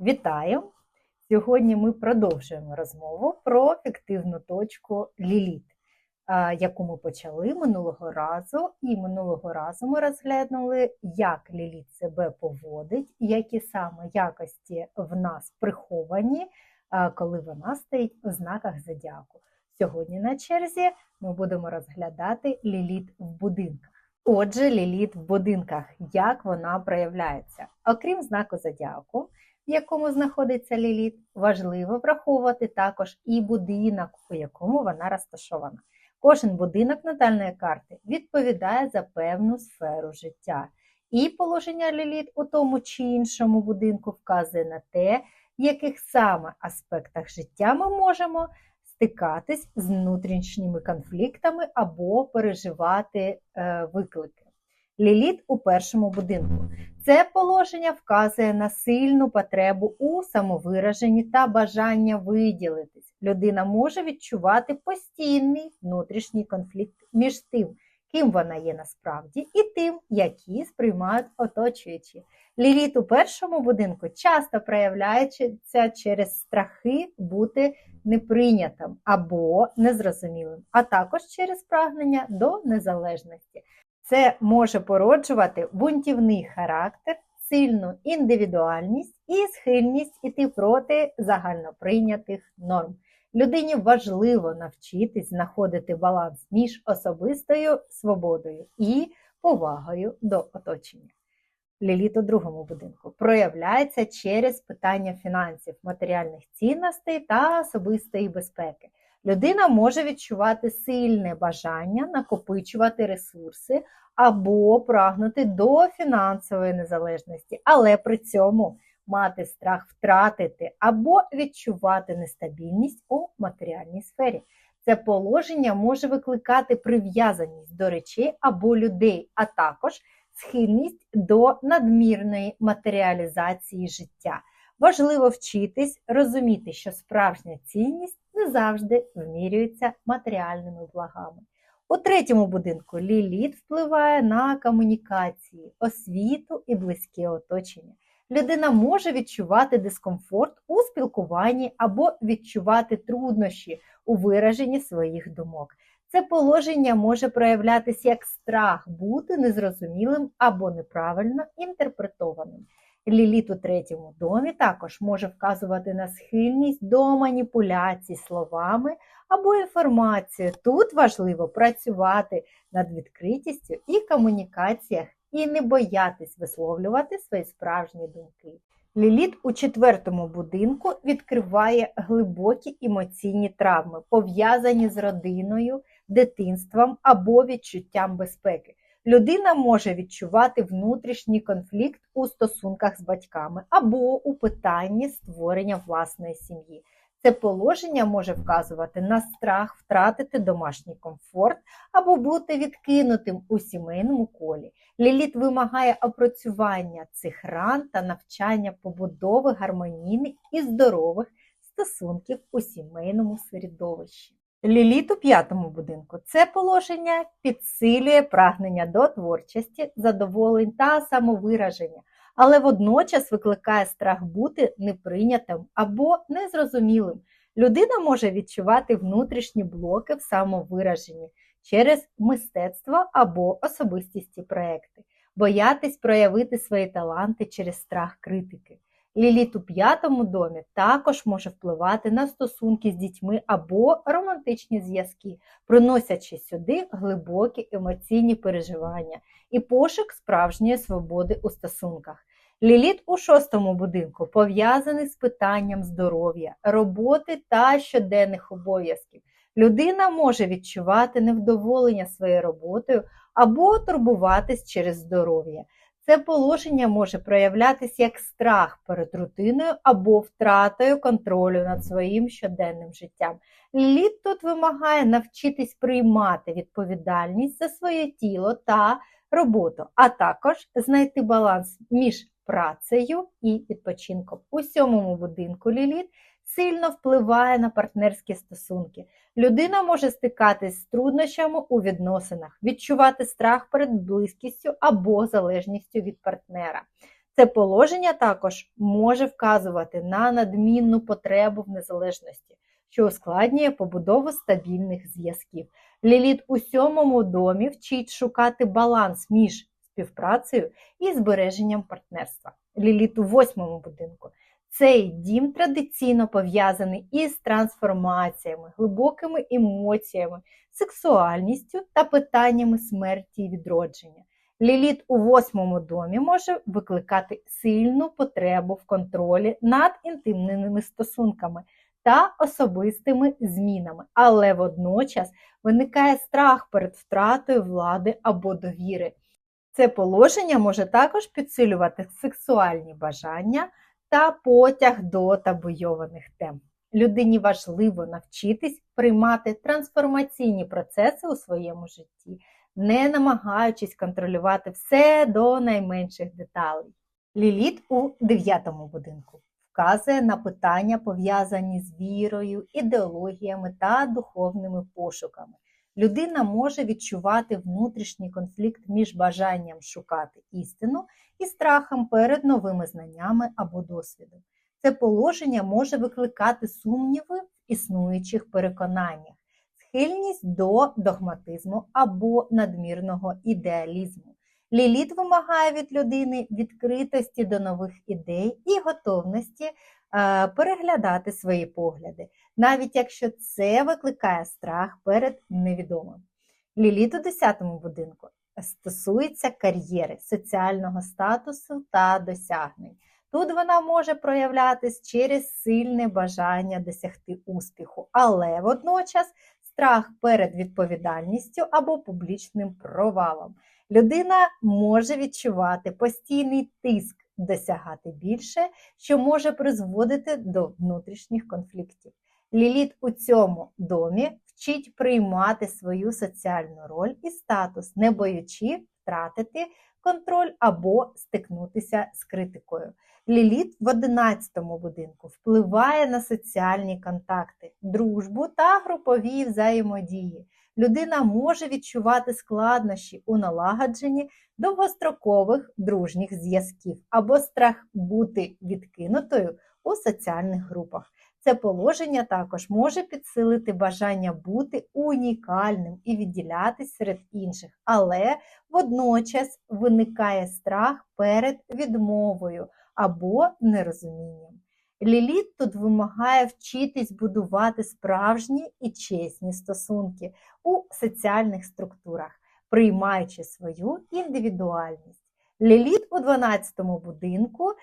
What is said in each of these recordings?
Вітаю! Сьогодні ми продовжуємо розмову про фіктивну точку Ліліт, яку ми почали минулого разу. І минулого разу ми розглянули, як Ліліт себе поводить, які саме якості в нас приховані, коли вона стоїть у знаках зодіаку. Сьогодні на черзі ми будемо розглядати Ліліт в будинках. Отже, Ліліт в будинках, як вона проявляється. Окрім знаку зодіаку, в якому знаходиться Ліліт, важливо враховувати також і будинок, у якому вона розташована. Кожен будинок натальної карти відповідає за певну сферу життя. І положення Ліліт у тому чи іншому будинку вказує на те, в яких саме аспектах життя ми можемо стикатись з внутрішніми конфліктами або переживати е, виклики. Ліліт у першому будинку. Це положення вказує на сильну потребу у самовираженні та бажання виділитись. Людина може відчувати постійний внутрішній конфлікт між тим, ким вона є насправді, і тим, які сприймають оточуючі. Ліліт у першому будинку часто проявляється через страхи бути неприйнятим або незрозумілим, а також через прагнення до незалежності. Це може породжувати бунтівний характер, сильну індивідуальність і схильність іти проти загальноприйнятих норм. Людині важливо навчитись знаходити баланс між особистою свободою і повагою до оточення. Ліліт у другому будинку проявляється через питання фінансів, матеріальних цінностей та особистої безпеки. Людина може відчувати сильне бажання накопичувати ресурси або прагнути до фінансової незалежності, але при цьому мати страх втратити або відчувати нестабільність у матеріальній сфері. Це положення може викликати прив'язаність до речей або людей, а також схильність до надмірної матеріалізації життя. Важливо вчитись розуміти, що справжня цінність не завжди вимірюється матеріальними благами. У третьому будинку ліліт впливає на комунікації, освіту і близьке оточення. Людина може відчувати дискомфорт у спілкуванні або відчувати труднощі у вираженні своїх думок. Це положення може проявлятися як страх бути незрозумілим або неправильно інтерпретованим. Ліліт у третьому домі також може вказувати на схильність до маніпуляцій словами або інформацією. Тут важливо працювати над відкритістю і комунікаціях і не боятись висловлювати свої справжні думки. Ліліт у четвертому будинку відкриває глибокі емоційні травми, пов'язані з родиною, дитинством або відчуттям безпеки. Людина може відчувати внутрішній конфлікт у стосунках з батьками або у питанні створення власної сім'ї. Це положення може вказувати на страх втратити домашній комфорт або бути відкинутим у сімейному колі. Ліліт вимагає опрацювання цих ран та навчання побудови гармонійних і здорових стосунків у сімейному середовищі. Ліліт у п'ятому будинку це положення підсилює прагнення до творчості, задоволень та самовираження, але водночас викликає страх бути неприйнятим або незрозумілим. Людина може відчувати внутрішні блоки в самовираженні через мистецтво або особистісті проекти, боятись проявити свої таланти через страх критики. Ліліт у п'ятому домі також може впливати на стосунки з дітьми або романтичні зв'язки, приносячи сюди глибокі емоційні переживання і пошук справжньої свободи у стосунках. Ліліт у шостому будинку пов'язаний з питанням здоров'я, роботи та щоденних обов'язків. Людина може відчувати невдоволення своєю роботою або турбуватись через здоров'я. Це положення може проявлятися як страх перед рутиною або втратою контролю над своїм щоденним життям. Ліліт тут вимагає навчитись приймати відповідальність за своє тіло та роботу, а також знайти баланс між працею і відпочинком. У сьомому будинку Ліліт сильно впливає на партнерські стосунки. Людина може стикатись з труднощами у відносинах, відчувати страх перед близькістю або залежністю від партнера. Це положення також може вказувати на надмінну потребу в незалежності, що ускладнює побудову стабільних зв'язків. Ліліт у сьомому домі вчить шукати баланс між співпрацею і збереженням партнерства. Ліліт у восьмому будинку. Цей дім традиційно пов'язаний із трансформаціями, глибокими емоціями, сексуальністю та питаннями смерті і відродження. Ліліт у восьмому домі може викликати сильну потребу в контролі над інтимними стосунками та особистими змінами, але водночас виникає страх перед втратою влади або довіри. Це положення може також підсилювати сексуальні бажання та потяг до табуйованих тем. Людині важливо навчитись приймати трансформаційні процеси у своєму житті, не намагаючись контролювати все до найменших деталей. Ліліт у дев'ятому будинку вказує на питання, пов'язані з вірою, ідеологіями та духовними пошуками. Людина може відчувати внутрішній конфлікт між бажанням шукати істину і страхом перед новими знаннями або досвідом. Це положення може викликати сумніви в існуючих переконаннях, схильність до догматизму або надмірного ідеалізму. Ліліт вимагає від людини відкритості до нових ідей і готовності переглядати свої погляди, навіть якщо це викликає страх перед невідомим. Ліліт у 10-му будинку стосується кар'єри, соціального статусу та досягнень. Тут вона може проявлятись через сильне бажання досягти успіху, але водночас страх перед відповідальністю або публічним провалом. Людина може відчувати постійний тиск досягати більше, що може призводити до внутрішніх конфліктів. Ліліт у цьому домі вчить приймати свою соціальну роль і статус, не боючи втратити контроль або стикнутися з критикою. Ліліт в 11-му будинку впливає на соціальні контакти, дружбу та групові взаємодії. Людина може відчувати складнощі у налагодженні довгострокових дружніх зв'язків або страх бути відкинутою у соціальних групах. Це положення також може підсилити бажання бути унікальним і відділятись серед інших, але водночас виникає страх перед відмовою або нерозумінням. Ліліт тут вимагає вчитись будувати справжні і чесні стосунки у соціальних структурах, приймаючи свою індивідуальність. Ліліт у 12-му будинку е,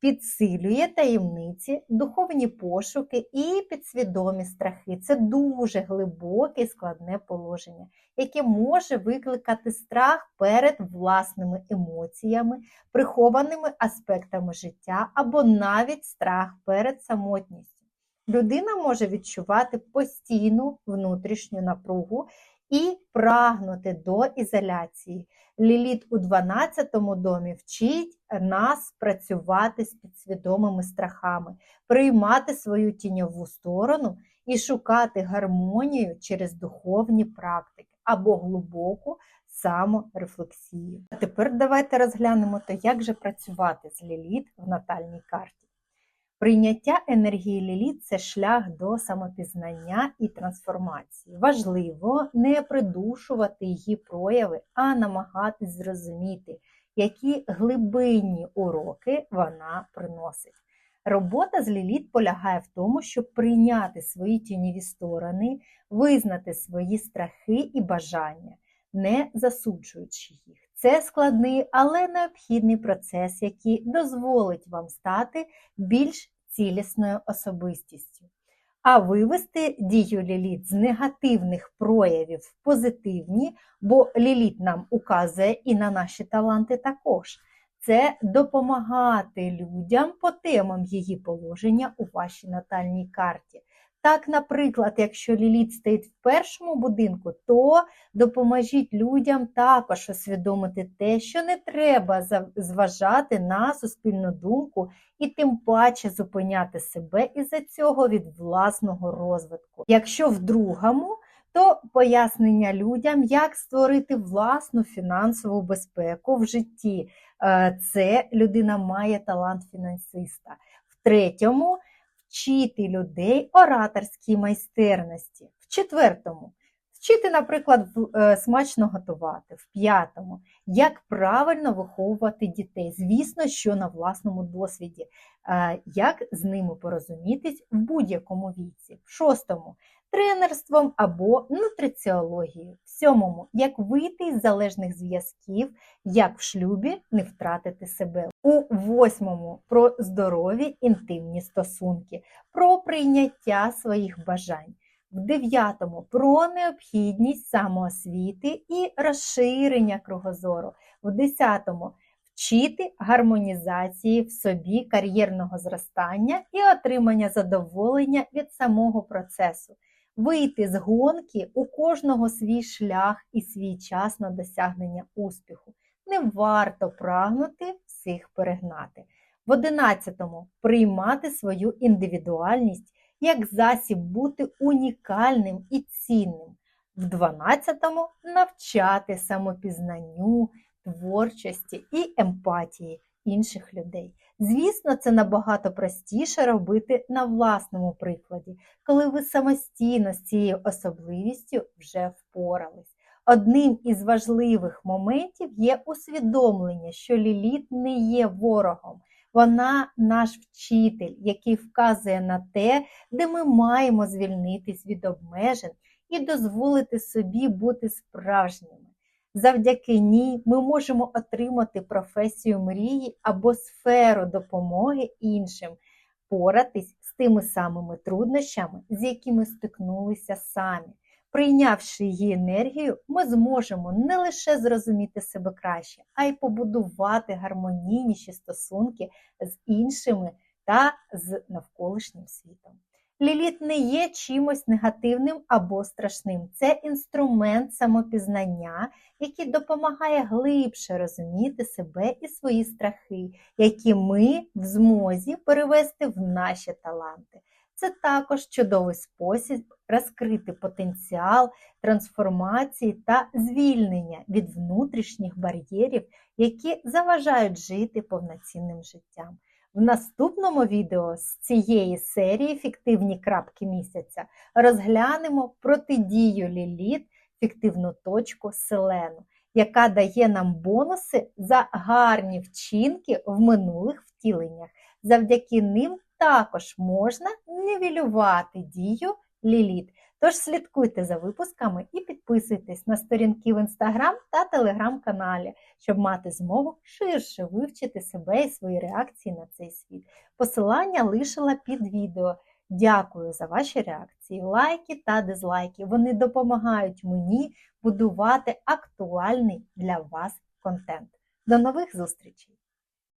підсилює таємниці, духовні пошуки і підсвідомі страхи. Це дуже глибоке і складне положення, яке може викликати страх перед власними емоціями, прихованими аспектами життя або навіть страх перед самотністю. Людина може відчувати постійну внутрішню напругу і прагнути до ізоляції. Ліліт у 12-му домі вчить нас працювати з підсвідомими страхами, приймати свою тіньову сторону і шукати гармонію через духовні практики або глибоку саморефлексію. А тепер давайте розглянемо, то як же працювати з ліліт в натальній карті. Прийняття енергії ліліт це шлях до самопізнання і трансформації. Важливо не придушувати її прояви, а намагатись зрозуміти, які глибинні уроки вона приносить. Робота з ліліт полягає в тому, щоб прийняти свої тіньові сторони, визнати свої страхи і бажання, не засуджуючи їх. Це складний, але необхідний процес, який дозволить вам стати більш цілісною особистістю. А вивести дію ліліт з негативних проявів в позитивні, бо ліліт нам указує і на наші таланти також. Це допомагати людям по темам її положення у вашій натальній карті. Так, наприклад, якщо ліліт стоїть в першому будинку, то допоможіть людям також усвідомити те, що не треба зважати на суспільну думку і тим паче зупиняти себе із-за цього від власного розвитку. Якщо в другому, то пояснення людям, як створити власну фінансову безпеку в житті. Е, Це людина має талант фінансиста. В третьому вчити людей ораторській майстерності. В четвертому вчити, наприклад, е, смачно готувати. В п'ятому як правильно виховувати дітей. Звісно, що на власному досвіді, як з ними порозумітись в будь-якому віці. В шостому тренерством або нутриціологією. В сьомому як вийти із залежних зв'язків, як в шлюбі не втратити себе. У восьмому про здорові інтимні стосунки, про прийняття своїх бажань. В дев'ятому про необхідність самоосвіти і розширення кругозору. В десятому вчити гармонізації в собі кар'єрного зростання і отримання задоволення від самого процесу. Вийти з гонки у кожного свій шлях і свій час на досягнення успіху. Не варто прагнути всіх перегнати. В одинадцятому приймати свою індивідуальність як засіб бути унікальним і цінним. В дванадцятому навчати самопізнанню, творчості і емпатії інших людей. Звісно, це набагато простіше робити на власному прикладі, коли ви самостійно з цією особливістю вже впорались. Одним із важливих моментів є усвідомлення, що Ліліт не є ворогом. Вона наш вчитель, який вказує на те, де ми маємо звільнитись від обмежень і дозволити собі бути справжніми. Завдяки ній ми можемо отримати професію мрії або сферу допомоги іншим, поратись з тими самими труднощами, з якими стикнулися самі. Прийнявши її енергію, ми зможемо не лише зрозуміти себе краще, а й побудувати гармонійніші стосунки з іншими та з навколишнім світом. Ліліт не є чимось негативним або страшним. Це інструмент самопізнання, який допомагає глибше розуміти себе і свої страхи, які ми в змозі перевести в наші таланти. Це також чудовий спосіб розкрити потенціал трансформації та звільнення від внутрішніх бар'єрів, які заважають жити повноцінним життям. В наступному відео з цієї серії Фіктивні крапки місяця розглянемо протидію Ліліт фіктивну точку Селену, яка дає нам бонуси за гарні вчинки в минулих втіленнях. Завдяки ним також можна нівелювати дію Ліліт. Тож слідкуйте за випусками і підписуйтесь на сторінки в інстаграм та телеграм-каналі, щоб мати змогу ширше вивчити себе і свої реакції на цей світ. Посилання лишила під відео. Дякую за ваші реакції, лайки та дизлайки. Вони допомагають мені будувати актуальний для вас контент. До нових зустрічей!